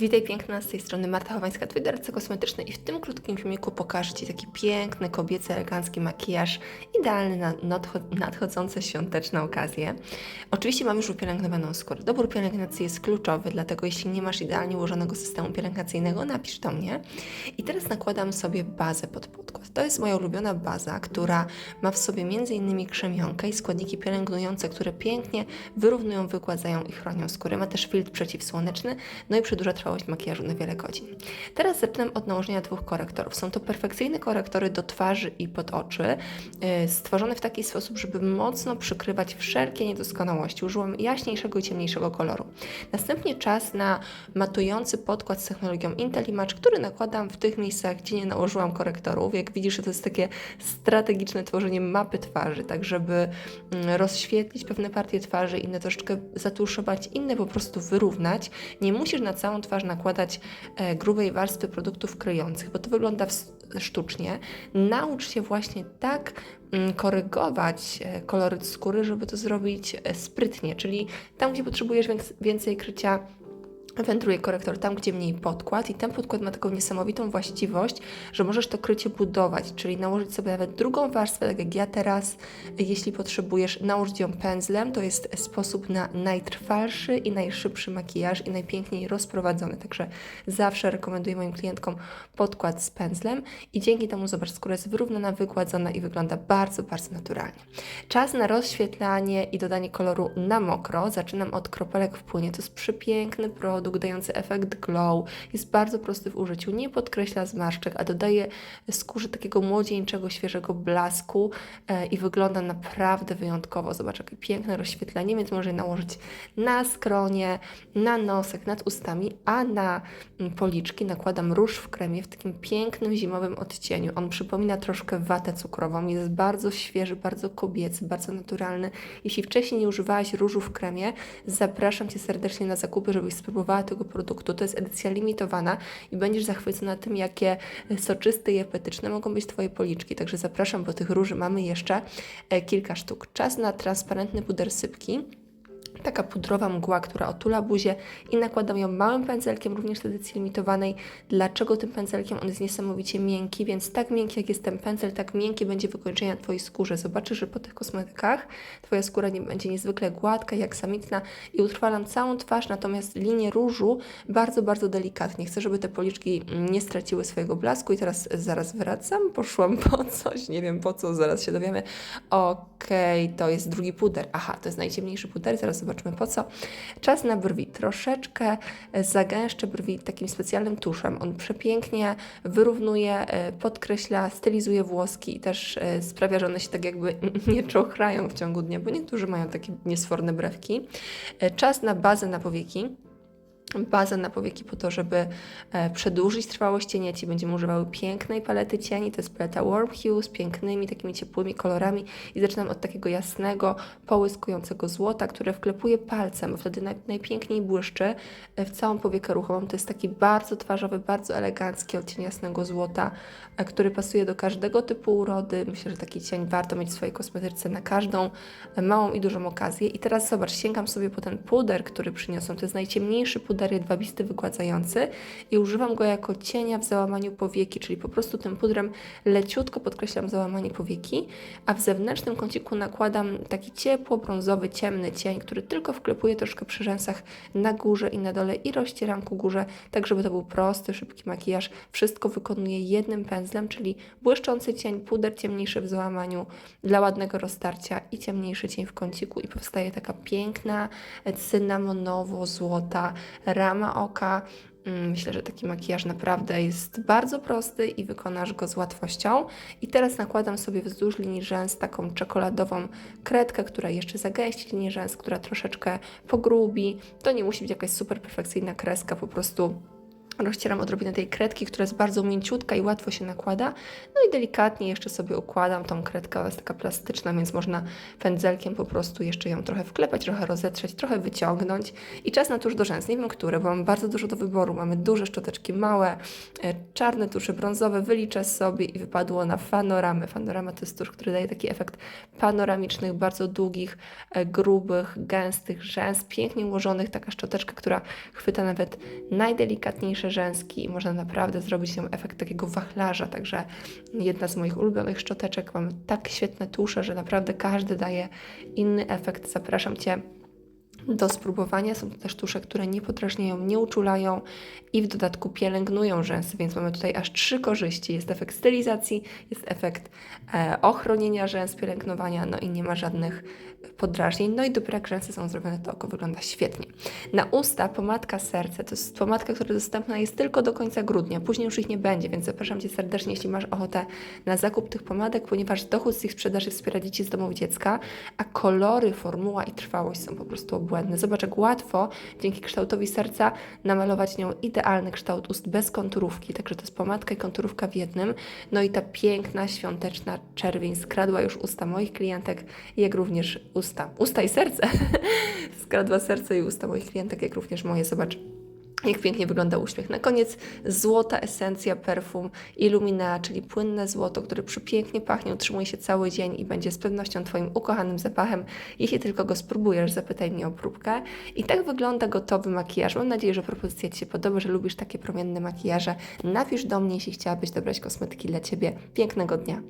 Witaj piękna, z tej strony Marta Chowańska, Twój doradca kosmetyczny i w tym krótkim filmiku pokażę Ci taki piękny, kobiecy, elegancki makijaż, idealny na nadcho- nadchodzące świąteczne okazje. Oczywiście mam już wypielęgnowaną skórę. Dobór pielęgnacji jest kluczowy, dlatego jeśli nie masz idealnie ułożonego systemu pielęgnacyjnego, napisz do mnie. I teraz nakładam sobie bazę pod podkład. To jest moja ulubiona baza, która ma w sobie m.in. krzemionkę i składniki pielęgnujące, które pięknie wyrównują, wygładzają i chronią skórę. Ma też filtr przeciwsłoneczny, no i przedłuża trwałość makijażu na wiele godzin. Teraz zaczynam od nałożenia dwóch korektorów. Są to perfekcyjne korektory do twarzy i pod oczy, yy, stworzone w taki sposób, żeby mocno przykrywać wszelkie niedoskonałości. Użyłam jaśniejszego i ciemniejszego koloru. Następnie czas na matujący podkład z technologią Intellimatch, który nakładam w tych miejscach, gdzie nie nałożyłam korektorów. Jak widzisz, to jest takie strategiczne tworzenie mapy twarzy, tak żeby mm, rozświetlić pewne partie twarzy, inne troszeczkę zatuszować, inne po prostu wyrównać. Nie musisz na całą twarz nakładać e, grubej warstwy produktów kryjących, bo to wygląda sztucznie. Naucz się właśnie tak mm, korygować e, koloryt skóry, żeby to zrobić e, sprytnie, czyli tam, gdzie potrzebujesz więc- więcej krycia, wędruje korektor tam, gdzie mniej podkład i ten podkład ma taką niesamowitą właściwość, że możesz to krycie budować, czyli nałożyć sobie nawet drugą warstwę, tak jak ja teraz, jeśli potrzebujesz, nałożyć ją pędzlem, to jest sposób na najtrwalszy i najszybszy makijaż i najpiękniej rozprowadzony, także zawsze rekomenduję moim klientkom podkład z pędzlem i dzięki temu, zobacz, skóra jest wyrównana, wygładzona i wygląda bardzo, bardzo naturalnie. Czas na rozświetlanie i dodanie koloru na mokro. Zaczynam od kropelek w płynie. To jest przepiękny produkt dający efekt glow. Jest bardzo prosty w użyciu, nie podkreśla zmarszczek, a dodaje skórze takiego młodzieńczego, świeżego blasku e, i wygląda naprawdę wyjątkowo. Zobacz, jakie piękne rozświetlenie, więc może je nałożyć na skronie, na nosek, nad ustami, a na mm, policzki nakładam róż w kremie w takim pięknym zimowym odcieniu. On przypomina troszkę watę cukrową, jest bardzo świeży, bardzo kobiecy, bardzo naturalny. Jeśli wcześniej nie używałaś różu w kremie, zapraszam Cię serdecznie na zakupy, żebyś spróbowała tego produktu. To jest edycja limitowana i będziesz zachwycona tym, jakie soczyste i apetyczne mogą być Twoje policzki. Także zapraszam, bo tych róży mamy jeszcze e, kilka sztuk. Czas na transparentny puder sypki taka pudrowa mgła, która otula buzię i nakładam ją małym pędzelkiem, również z edycji limitowanej. Dlaczego tym pędzelkiem? On jest niesamowicie miękki, więc tak miękki jak jest ten pędzel, tak miękkie będzie wykończenie na Twojej skórze. Zobaczysz, że po tych kosmetykach Twoja skóra nie będzie niezwykle gładka, jak samitna i utrwalam całą twarz, natomiast linię różu bardzo, bardzo delikatnie. Chcę, żeby te policzki nie straciły swojego blasku i teraz zaraz wracam. Poszłam po coś, nie wiem po co, zaraz się dowiemy. Okej, to jest drugi puder. Aha, to jest najciemniejszy puder, zaraz zobaczymy po co. Czas na brwi. Troszeczkę e, zagęszczę brwi takim specjalnym tuszem. On przepięknie wyrównuje, e, podkreśla, stylizuje włoski i też e, sprawia, że one się tak jakby nie czochrają w ciągu dnia, bo niektórzy mają takie niesforne brewki. Czas na bazę na powieki bazę na powieki po to, żeby e, przedłużyć trwałość cienieci. Będziemy używały pięknej palety cieni, to jest paleta Warm Hue z pięknymi, takimi ciepłymi kolorami i zaczynam od takiego jasnego, połyskującego złota, które wklepuję palcem, wtedy naj, najpiękniej błyszczy e, w całą powiekę ruchową. To jest taki bardzo twarzowy, bardzo elegancki odcień jasnego złota, e, który pasuje do każdego typu urody. Myślę, że taki cień warto mieć w swojej kosmetyce na każdą małą i dużą okazję. I teraz zobacz, sięgam sobie po ten puder, który przyniosłam. To jest najciemniejszy puder jedwabisty wygładzający i używam go jako cienia w załamaniu powieki, czyli po prostu tym pudrem leciutko podkreślam załamanie powieki, a w zewnętrznym kąciku nakładam taki ciepło-brązowy, ciemny cień, który tylko wklepuję troszkę przy rzęsach na górze i na dole i rozcieram ku górze, tak żeby to był prosty, szybki makijaż. Wszystko wykonuję jednym pędzlem, czyli błyszczący cień, puder ciemniejszy w załamaniu dla ładnego roztarcia i ciemniejszy cień w kąciku i powstaje taka piękna, cynamonowo-złota rama oka. Mm, Myślę, że taki makijaż naprawdę jest bardzo prosty i wykonasz go z łatwością. I teraz nakładam sobie wzdłuż linii rzęs taką czekoladową kredkę, która jeszcze zagęści linię rzęs, która troszeczkę pogrubi. To nie musi być jakaś super perfekcyjna kreska, po prostu Rozcieram odrobinę tej kredki, która jest bardzo mięciutka i łatwo się nakłada. No i delikatnie jeszcze sobie układam tą kredkę, ona jest taka plastyczna, więc można pędzelkiem po prostu jeszcze ją trochę wklepać, trochę rozetrzeć, trochę wyciągnąć. I czas na tusz do rzęs. Nie wiem które, bo mam bardzo dużo do wyboru. Mamy duże szczoteczki, małe, e, czarne tusze brązowe. Wyliczę sobie i wypadło na fanoramę. Fanorama to jest tusz, który daje taki efekt panoramicznych, bardzo długich, e, grubych, gęstych rzęs, pięknie ułożonych. Taka szczoteczka, która chwyta nawet najdelikatniejsze rzęski i można naprawdę zrobić ją efekt takiego wachlarza. Także jedna z moich ulubionych szczoteczek. Mamy tak świetne tusze, że naprawdę każdy daje inny efekt. Zapraszam Cię do spróbowania. Są to też tusze, które nie podrażniają, nie uczulają i w dodatku pielęgnują rzęsy, więc mamy tutaj aż trzy korzyści. Jest efekt stylizacji, jest efekt e, ochronienia rzęs, pielęgnowania, no i nie ma żadnych podrażnień. No i dopiero jak rzęsy są zrobione, to oko wygląda świetnie. Na usta pomadka serce to jest pomadka, która dostępna jest tylko do końca grudnia. Później już ich nie będzie, więc zapraszam Cię serdecznie, jeśli masz ochotę na zakup tych pomadek, ponieważ dochód z ich sprzedaży wspiera dzieci z domów dziecka, a kolory, formuła i trwałość są po prostu obłędne. Zobacz, jak łatwo dzięki kształtowi serca namalować nią idealny kształt ust bez konturówki. Także to jest pomadka i konturówka w jednym. No i ta piękna, świąteczna czerwień skradła już usta moich klientek, jak również usta, usta i serce. skradła serce i usta moich klientek, jak również moje. Zobacz. Jak pięknie wygląda uśmiech. Na koniec złota esencja perfum Illumina, czyli płynne złoto, które przepięknie pachnie, utrzymuje się cały dzień i będzie z pewnością Twoim ukochanym zapachem. Jeśli tylko go spróbujesz, zapytaj mnie o próbkę. I tak wygląda gotowy makijaż. Mam nadzieję, że propozycja Ci się podoba, że lubisz takie promienne makijaże. Napisz do mnie, jeśli chciałabyś dobrać kosmetyki dla Ciebie. Pięknego dnia!